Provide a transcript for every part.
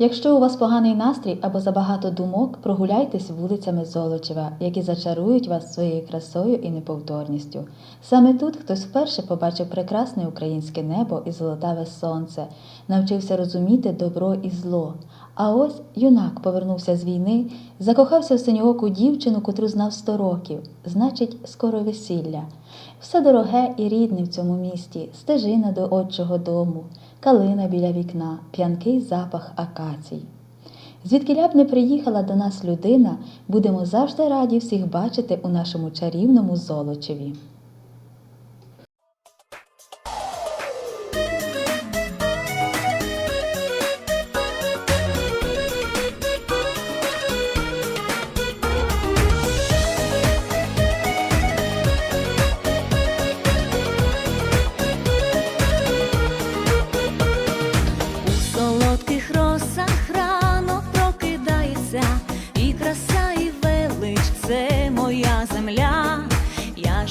Якщо у вас поганий настрій або забагато думок, прогуляйтесь вулицями Золочева, які зачарують вас своєю красою і неповторністю. Саме тут хтось вперше побачив прекрасне українське небо і золотаве сонце, навчився розуміти добро і зло. А ось юнак повернувся з війни, закохався в синьооку дівчину, котру знав сто років, значить, скоро весілля. Все дороге і рідне в цьому місті, стежина до отчого дому, калина біля вікна, п'янкий запах акацій. Звідки б не приїхала до нас людина, будемо завжди раді всіх бачити у нашому чарівному Золочеві.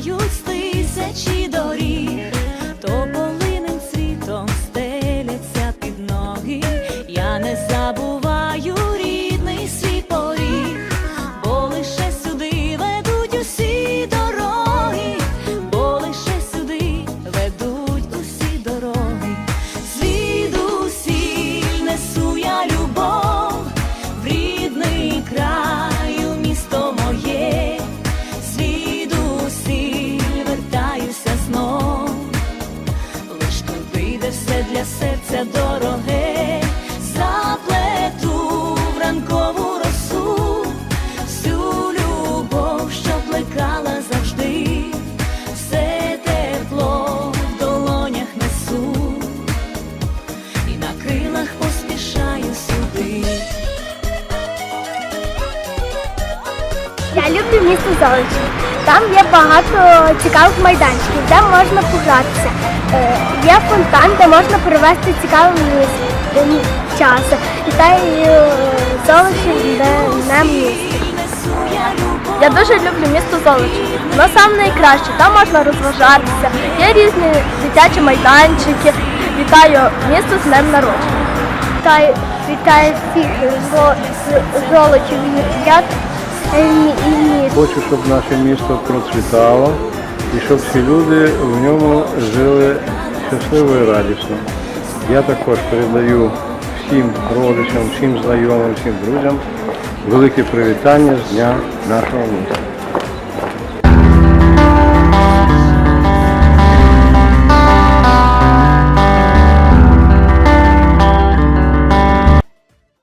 зустрічають для серця дороге, заплету в ранкову росу, всю любов, що плекала завжди, все тепло в долонях несу і на крилах поспішаю сюди. Я люблю місто Золочів. Там є багато цікавих майданчиків, де можна погратися. Є фонтан, де можна провести цікавий час. І та й е, де не місто. Я дуже люблю місто Золочів. Воно саме найкраще. Там можна розважатися. Є різні дитячі майданчики. Вітаю місто з днем народження. Вітаю, вітаю всіх з Золочів. Я і місто. Хочу, щоб наше місто процвітало і щоб всі люди в ньому жили щасливо і радісно. Я також передаю всім родичам, всім знайомим, всім друзям велике привітання з дня нашого міста.